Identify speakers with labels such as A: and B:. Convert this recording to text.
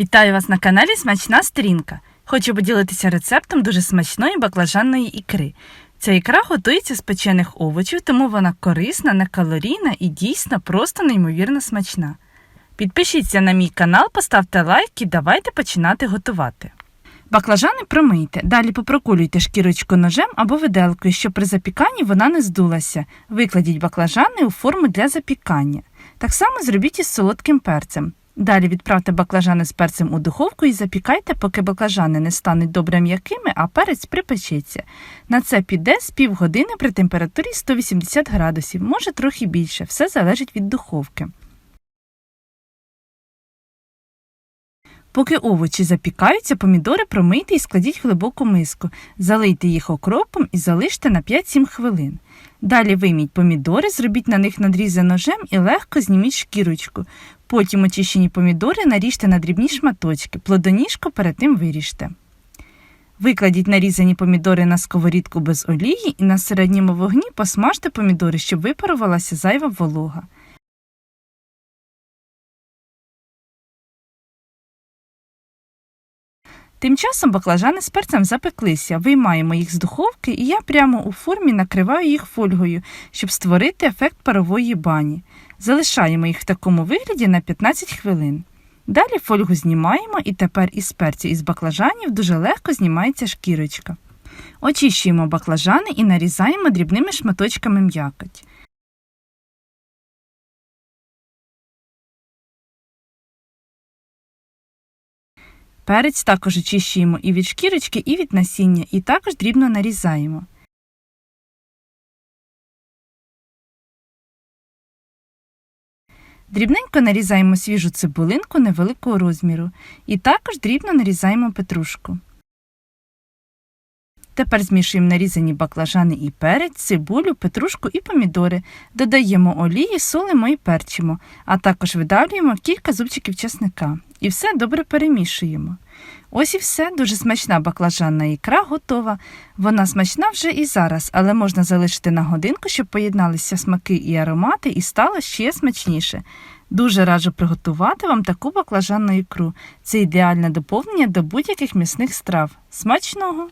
A: Вітаю вас на каналі Смачна сторінка. Хочу поділитися рецептом дуже смачної баклажанної ікри. Ця ікра готується з печених овочів, тому вона корисна, некалорійна і дійсно просто неймовірно смачна. Підпишіться на мій канал, поставте лайк і давайте починати готувати. Баклажани промийте, далі попрокулюйте шкірочку ножем або виделкою, щоб при запіканні вона не здулася. Викладіть баклажани у форму для запікання. Так само зробіть із солодким перцем. Далі відправте баклажани з перцем у духовку і запікайте, поки баклажани не стануть добре м'якими, а перець припечеться. На це піде з півгодини при температурі 180 градусів, може трохи більше, все залежить від духовки. Поки овочі запікаються, помідори промийте і складіть в глибоку миску, залийте їх окропом і залиште на 5-7 хвилин. Далі вийміть помідори, зробіть на них надрізи ножем і легко зніміть шкірочку. Потім очищені помідори наріжте на дрібні шматочки, плодоніжку перед тим виріжте. Викладіть нарізані помідори на сковорідку без олії і на середньому вогні посмажте помідори, щоб випарувалася зайва волога. Тим часом баклажани з перцем запеклися, виймаємо їх з духовки, і я прямо у формі накриваю їх фольгою, щоб створити ефект парової бані. Залишаємо їх в такому вигляді на 15 хвилин. Далі фольгу знімаємо, і тепер із перцю і з баклажанів дуже легко знімається шкірочка. Очищуємо баклажани і нарізаємо дрібними шматочками м'якоть. Перець також очищуємо і від шкірочки, і від насіння, і також дрібно нарізаємо. Дрібненько нарізаємо свіжу цибулинку невеликого розміру, і також дрібно нарізаємо петрушку. Тепер змішуємо нарізані баклажани і перець, цибулю, петрушку і помідори, додаємо олії, солимо і перчимо, а також видавлюємо кілька зубчиків чесника. І все добре перемішуємо. Ось і все, дуже смачна баклажанна ікра готова. Вона смачна вже і зараз, але можна залишити на годинку, щоб поєдналися смаки і аромати, і стало ще смачніше. Дуже раджу приготувати вам таку баклажанну ікру. Це ідеальне доповнення до будь-яких м'ясних страв. Смачного!